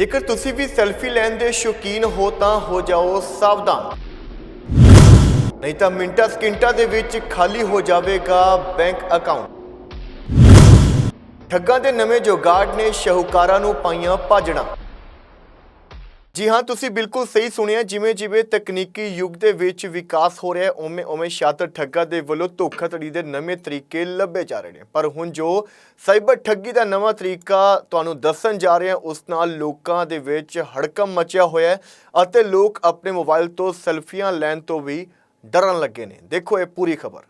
ਜੇਕਰ ਤੁਸੀਂ ਵੀ ਸੈਲਫੀ ਲੈਣ ਦੇ ਸ਼ੌਕੀਨ ਹੋ ਤਾਂ ਹੋ ਜਾਓ ਸਾਵਧਾਨ। ਨਹੀਂ ਤਾਂ ਮਿੰਟਾਂ ਸਕਿੰਟਾਂ ਦੇ ਵਿੱਚ ਖਾਲੀ ਹੋ ਜਾਵੇਗਾ ਬੈਂਕ ਅਕਾਊਂਟ। ਠੱਗਾਂ ਦੇ ਨਵੇਂ ਜੁਗਾੜ ਨੇ ਸ਼ਾਹੂਕਾਰਾਂ ਨੂੰ ਪਾਈਆਂ ਭਾਜੜਾਂ। ਜੀ ਹਾਂ, ਤੁਸੀਂ ਬਿਲਕੁਲ ਸਹੀ ਸੁਣਿਆ ਜਿਵੇਂ ਜਿਵੇਂ ਤਕਨੀਕੀ ਯੁੱਗ ਦੇ ਵਿੱਚ ਵਿਕਾਸ ਹੋ ਰਿਹਾ ਹੈ, ਉਵੇਂ ਉਵੇਂ ਸ਼ਾਤਰ ਠੱਗਾਂ ਦੇ ਵੱਲੋਂ ਧੋਖਾਧੜੀ ਦੇ ਨਵੇਂ ਤਰੀਕੇ ਲੱਭੇ ਜਾ ਰਹੇ ਨੇ। ਪਰ ਹੁਣ ਜੋ ਸਾਈਬਰ ਠੱਗੀ ਦਾ ਨਵਾਂ ਤਰੀਕਾ ਤੁਹਾਨੂੰ ਦੱਸਣ ਜਾ ਰਹੇ ਹਾਂ, ਉਸ ਨਾਲ ਲੋਕਾਂ ਦੇ ਵਿੱਚ ਹੜਕਮ ਮਚਿਆ ਹੋਇਆ ਹੈ ਅਤੇ ਲੋਕ ਆਪਣੇ ਮੋਬਾਈਲ ਤੋਂ ਸੈਲਫੀਆਂ ਲੈਣ ਤੋਂ ਵੀ ਡਰਨ ਲੱਗੇ ਨੇ। ਦੇਖੋ ਇਹ ਪੂਰੀ ਖਬਰ।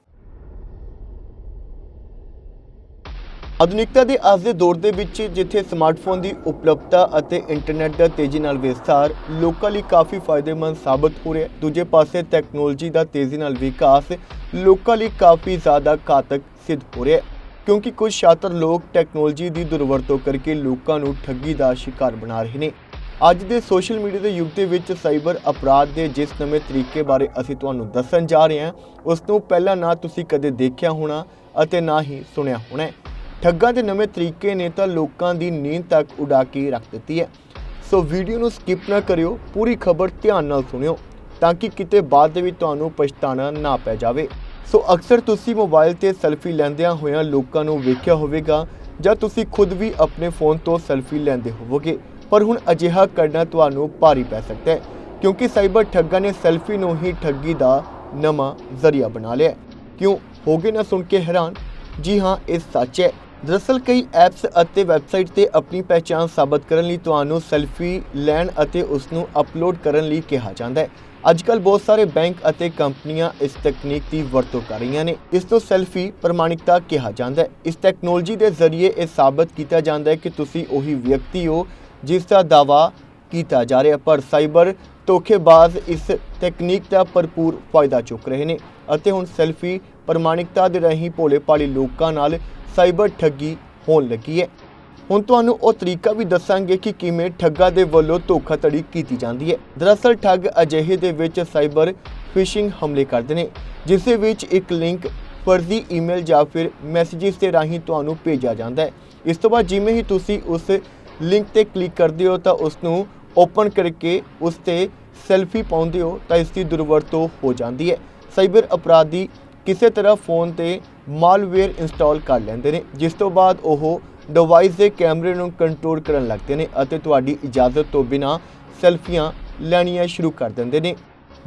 ਆਧੁਨਿਕਤਾ ਦੇ ਅੱਜ ਦੇ ਦੌਰ ਦੇ ਵਿੱਚ ਜਿੱਥੇ ਸਮਾਰਟਫੋਨ ਦੀ ਉਪਲਬਧਤਾ ਅਤੇ ਇੰਟਰਨੈਟ ਦਾ ਤੇਜ਼ੀ ਨਾਲ ਵਿਸਥਾਰ ਲੋਕਾਂ ਲਈ ਕਾਫੀ ਫਾਇਦੇਮੰਦ ਸਾਬਤ ਹੋ ਰਿਹਾ ਹੈ। ਦੂਜੇ ਪਾਸੇ ਟੈਕਨੋਲੋਜੀ ਦਾ ਤੇਜ਼ੀ ਨਾਲ ਵਿਕਾਸ ਲੋਕਾਂ ਲਈ ਕਾਫੀ ਜ਼ਿਆਦਾ ਘਾਤਕ ਸਿੱਧ ਹੋ ਰਿਹਾ ਹੈ, ਕਿਉਂਕਿ ਕੁਝ ਸ਼ਾਤਰ ਲੋਕ ਟੈਕਨੋਲੋਜੀ ਦੀ ਦੁਰਵਰਤੋਂ ਕਰਕੇ ਲੋਕਾਂ ਨੂੰ ਠੱਗੀ ਦਾ ਸ਼ਿਕਾਰ ਬਣਾ ਰਹੇ ਨੇ। ਅੱਜ ਦੇ ਸੋਸ਼ਲ ਮੀਡੀਆ ਦੇ ਯੁੱਗ ਦੇ ਵਿੱਚ ਸਾਈਬਰ ਅਪਰਾਧ ਦੇ ਜਿਸ ਨਵੇਂ ਤਰੀਕੇ ਬਾਰੇ ਅਸੀਂ ਤੁਹਾਨੂੰ ਦੱਸਣ ਜਾ ਰਹੇ ਹਾਂ, ਉਸ ਨੂੰ ਪਹਿਲਾਂ ਨਾ ਤੁਸੀਂ ਕਦੇ ਦੇਖਿਆ ਹੋਣਾ ਅਤੇ ਨਾ ਹੀ ਸੁਣਿਆ ਹੋਣਾ ਠੱਗਾਂ ਦੇ ਨਵੇਂ ਤਰੀਕੇ ਨੇ ਤਾਂ ਲੋਕਾਂ ਦੀ ਨੀਂਦ ਤੱਕ ਉਡਾ ਕੇ ਰੱਖ ਦਿੱਤੀ ਹੈ। ਸੋ ਵੀਡੀਓ ਨੂੰ ਸਕਿਪ ਨਾ ਕਰਿਓ, ਪੂਰੀ ਖਬਰ ਧਿਆਨ ਨਾਲ ਸੁਣਿਓ, ਤਾਂ ਕਿ ਕਿਤੇ ਬਾਅਦ ਦੇ ਵਿੱਚ ਤੁਹਾਨੂੰ ਪਛਤਾਣਾ ਨਾ ਪੈ ਜਾਵੇ। ਸੋ ਅਕਸਰ ਤੁਸੀਂ ਮੋਬਾਈਲ ਤੇ ਸੈਲਫੀ ਲੈਂਦਿਆਂ ਹੋਇਆਂ ਲੋਕਾਂ ਨੂੰ ਵੇਖਿਆ ਹੋਵੇਗਾ, ਜਾਂ ਤੁਸੀਂ ਖੁਦ ਵੀ ਆਪਣੇ ਫੋਨ ਤੋਂ ਸੈਲਫੀ ਲੈਂਦੇ ਹੋਵੋਗੇ, ਪਰ ਹੁਣ ਅਜਿਹਾ ਕਰਨਾ ਤੁਹਾਨੂੰ ਭਾਰੀ ਪੈ ਸਕਦਾ ਹੈ, ਕਿਉਂਕਿ ਸਾਈਬਰ ਠੱਗਾਂ ਨੇ ਸੈਲਫੀ ਨੂੰ ਹੀ ਠੱਗੀ ਦਾ ਨਵਾਂ ਜ਼ਰੀਆ ਬਣਾ ਲਿਆ ਹੈ। ਕਿਉਂ? ਹੋਗੇ ਨਾ ਸੁਣ ਕੇ ਹੈਰਾਨ? ਜੀ ਹਾਂ, ਇਹ ਸੱਚ ਹੈ। ਦਰਅਸਲ ਕਈ ਐਪਸ ਅਤੇ ਵੈਬਸਾਈਟ ਤੇ ਆਪਣੀ ਪਹਿਚਾਣ ਸਾਬਤ ਕਰਨ ਲਈ ਤੁਹਾਨੂੰ ਸੈਲਫੀ ਲੈਣ ਅਤੇ ਉਸ ਨੂੰ ਅਪਲੋਡ ਕਰਨ ਲਈ ਕਿਹਾ ਜਾਂਦਾ ਹੈ। ਅੱਜਕੱਲ ਬਹੁਤ ਸਾਰੇ ਬੈਂਕ ਅਤੇ ਕੰਪਨੀਆਂ ਇਸ ਤਕਨੀਕ ਦੀ ਵਰਤੋਂ ਕਰ ਰਹੀਆਂ ਨੇ। ਇਸ ਨੂੰ ਸੈਲਫੀ ਪ੍ਰਮਾਣਿਕਤਾ ਕਿਹਾ ਜਾਂਦਾ ਹੈ। ਇਸ ਟੈਕਨੋਲੋਜੀ ਦੇ ਜ਼ਰੀਏ ਇਹ ਸਾਬਤ ਕੀਤਾ ਜਾਂਦਾ ਹੈ ਕਿ ਤੁਸੀਂ ਉਹੀ ਵਿਅਕਤੀ ਹੋ ਜਿਸ ਦਾ ਦਾਵਾ ਕੀਤਾ ਜਾ ਰਿਹਾ ਪਰ ਸਾਈਬਰ ਧੋਖੇਬਾਜ਼ ਇਸ ਤਕਨੀਕ ਦਾ ਭਰਪੂਰ ਫਾਇਦਾ ਚੁੱਕ ਰਹੇ ਨੇ ਅਤੇ ਹੁਣ ਸੈਲਫੀ ਪ੍ਰਮਾਣਿਕਤਾ ਦੇ ਰਾਹੀਂ ਭੋਲੇ ਭਾਲੇ ਲੋਕਾਂ ਨਾਲ ਸਾਈਬਰ ਠੱਗੀ ਹੋਣ ਲੱਗੀ ਹੈ। ਹੁਣ ਤੁਹਾਨੂੰ ਉਹ ਤਰੀਕਾ ਵੀ ਦੱਸਾਂਗੇ ਕਿ ਕਿਵੇਂ ਠੱਗਾਂ ਦੇ ਵੱਲੋਂ ਧੋਖਾਧੜੀ ਕੀਤੀ ਜਾਂਦੀ ਹੈ। ਦਰਅਸਲ ਠੱਗ ਅਜਿਹੇ ਦੇ ਵਿੱਚ ਸਾਈਬਰ ਫਿਸ਼ਿੰਗ ਹਮਲੇ ਕਰਦੇ ਨੇ ਜਿਸ ਦੇ ਵਿੱਚ ਇੱਕ ਲਿੰਕ, ਫਰਜ਼ੀ ਈਮੇਲ ਜਾਂ ਫਿਰ ਮੈਸੇजेस ਦੇ ਰਾਹੀਂ ਤੁਹਾਨੂੰ ਭੇਜਿਆ ਜਾਂਦਾ ਹੈ। ਇਸ ਤੋਂ ਬਾਅਦ ਜਿਵੇਂ ਹੀ ਤੁਸੀਂ ਉਸ ਲਿੰਕ ਤੇ ਕਲਿੱਕ ਕਰਦੇ ਹੋ ਤਾਂ ਉਸ ਨੂੰ ਓਪਨ ਕਰਕੇ ਉਸ ਤੇ ਸੈਲਫੀ ਪਾਉਂਦੇ ਹੋ ਤਾਂ ਇਸ ਦੀ ਦੁਰਵਰਤੋਂ ਹੋ ਜਾਂਦੀ ਹੈ। ਸਾਈਬਰ ਅਪਰਾਧੀ ਕਿਸੇ ਤਰ੍ਹਾਂ ਫੋਨ ਤੇ ਮਾਲਵੇਅਰ ਇੰਸਟਾਲ ਕਰ ਲੈਂਦੇ ਨੇ, ਜਿਸ ਤੋਂ ਬਾਅਦ ਉਹ ਡਿਵਾਈਸ ਦੇ ਕੈਮਰੇ ਨੂੰ ਕੰਟਰੋਲ ਕਰਨ ਲੱਗਦੇ ਨੇ ਅਤੇ ਤੁਹਾਡੀ ਇਜਾਜ਼ਤ ਤੋਂ ਬਿਨਾ ਸੈਲਫੀਆਂ ਲੈਣੀਆਂ ਸ਼ੁਰੂ ਕਰ ਦਿੰਦੇ ਨੇ।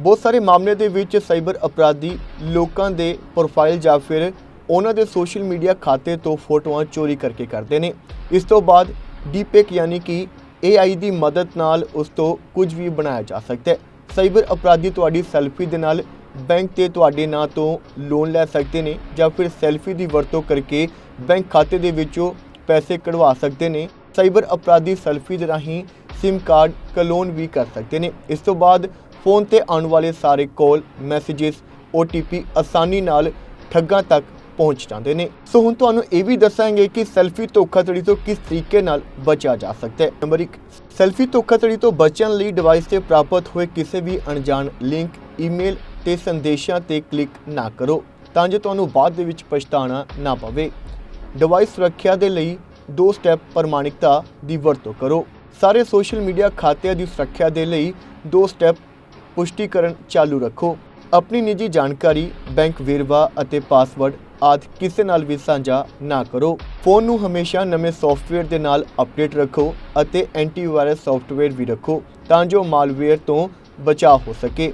ਬਹੁਤ ਸਾਰੇ ਮਾਮਲੇ ਦੇ ਵਿੱਚ ਸਾਈਬਰ ਅਪਰਾਧੀ ਲੋਕਾਂ ਦੇ ਪ੍ਰੋਫਾਈਲ ਜਾਂ ਫਿਰ ਉਹਨਾਂ ਦੇ ਸੋਸ਼ਲ ਮੀਡੀਆ ਖਾਤੇ ਤੋਂ ਫੋਟੋਆਂ ਚੋਰੀ ਕਰਕੇ ਕਰਦੇ ਨੇ। ਇਸ ਤੋਂ ਬਾਅਦ ਡੀਪੇਕ ਯਾਨੀ ਕਿ AI ਦੀ ਮਦਦ ਨਾਲ ਉਸ ਤੋਂ ਕੁਝ ਵੀ ਬਣਾਇਆ ਜਾ ਸਕਦਾ ਹੈ। ਸਾਈਬਰ ਅਪਰਾਧੀ ਤੁਹਾਡੀ ਸੈਲਫੀ ਦੇ ਨਾਲ ਬੈਂਕ ਤੇ ਤੁਹਾਡੇ ਨਾਂ ਤੋਂ ਲੋਨ ਲੈ ਸਕਦੇ ਨੇ ਜਾਂ ਫਿਰ ਸੈਲਫੀ ਦੀ ਵਰਤੋਂ ਕਰਕੇ ਬੈਂਕ ਖਾਤੇ ਦੇ ਵਿੱਚੋਂ ਪੈਸੇ ਕਢਵਾ ਸਕਦੇ ਨੇ। ਸਾਈਬਰ ਅਪਰਾਧੀ ਸੈਲਫੀ ਦੇ ਰਾਹੀਂ SIM ਕਾਰਡ ਕਲੋਨ ਵੀ ਕਰ ਸਕਦੇ ਨੇ। ਇਸ ਤੋਂ ਬਾਅਦ ਫੋਨ ਤੇ ਆਉਣ ਵਾਲੇ ਸਾਰੇ ਕਾਲ ਮੈਸੇजेस OTP ਆਸਾਨੀ ਨਾਲ ਠੱਗਾਂ ਤੱਕ ਪਹੁੰਚ ਜਾਂਦੇ ਨੇ। ਸੋ ਹੁਣ ਤੁਹਾਨੂੰ ਇਹ ਵੀ ਦੱਸਾਂਗੇ ਕਿ ਸੈਲਫੀ ਧੋਖਾਧੜੀ ਤੋਂ ਕਿਸ ਤਰੀਕੇ ਨਾਲ ਬਚਿਆ ਜਾ ਸਕਦਾ ਹੈ। ਨੰਬਰ 1 ਸੈਲਫੀ ਧੋਖਾਧੜੀ ਤੋਂ ਬਚਣ ਲਈ ਡਿਵਾਈਸ ਤੇ ਪ੍ਰਾਪਤ ਹੋਏ ਕਿਸੇ ਵੀ ਅਣਜਾਣ ਲਿੰਕ ਈਮੇਲ ਤੇ ਸੰਦੇਸ਼ਾਂ ਤੇ ਕਲਿੱਕ ਨਾ ਕਰੋ ਤਾਂ ਜੋ ਤੁਹਾਨੂੰ ਬਾਅਦ ਦੇ ਵਿੱਚ ਪਛਤਾਣਾ ਨਾ ਪਵੇ। ਡਿਵਾਈਸ ਸੁਰੱਖਿਆ ਦੇ ਲਈ ਦੋ ਸਟੈਪ ਪ੍ਰਮਾਣਿਕਤਾ ਦੀ ਵਰਤੋਂ ਕਰੋ। ਸਾਰੇ ਸੋਸ਼ਲ ਮੀਡੀਆ ਖਾਤਿਆਂ ਦੀ ਸੁਰੱਖਿਆ ਦੇ ਲਈ ਦੋ ਸਟੈਪ ਪੁਸ਼ਟੀਕਰਨ ਚਾਲੂ ਰੱਖੋ। ਆਪਣੀ ਨਿੱਜੀ ਜਾਣਕਾਰੀ ਬੈਂਕ ਵੇਰਵਾ ਅਤੇ ਪਾਸਵਰਡ ਆਦਿ ਕਿਸੇ ਨਾਲ ਵੀ ਸਾਂਝਾ ਨਾ ਕਰੋ। ਫੋਨ ਨੂੰ ਹਮੇਸ਼ਾ ਨਵੇਂ ਸੌਫਟਵੇਅਰ ਦੇ ਨਾਲ ਅਪਡੇਟ ਰੱਖੋ ਅਤੇ ਐਂਟੀਵਾਇਰਸ ਸੌਫਟਵੇਅਰ ਵੀ ਰੱਖੋ ਤਾਂ ਜੋ ਮਾਲਵੇਅਰ ਤੋਂ ਬਚਾਅ ਹੋ ਸਕੇ।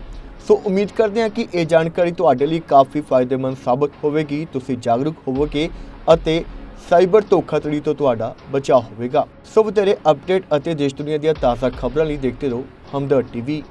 ਸੋ ਉਮੀਦ ਕਰਦੇ ਹਾਂ ਕਿ ਇਹ ਜਾਣਕਾਰੀ ਤੁਹਾਡੇ ਲਈ ਕਾਫੀ ਫਾਇਦੇਮੰਦ ਸਾਬਤ ਹੋਵੇਗੀ। ਤੁਸੀਂ ਜਾਗਰੂਕ ਹੋਵੋਗੇ ਅਤੇ ਸਾਈਬਰ ਧੋਖਾਧੜੀ ਤੋਂ ਤੁਹਾਡਾ ਬਚਾਅ ਹੋਵੇਗਾ। ਸੋ ਵਧੇਰੇ ਅਪਡੇਟ ਅਤੇ ਦੇਸ਼ ਦੁਨੀਆ ਦੀਆਂ ਤਾਜ਼ਾ ਖਬਰਾਂ ਲਈ ਦੇਖਦੇ ਰਹੋ ਹਮਦਰਦ ਟੀਵੀ।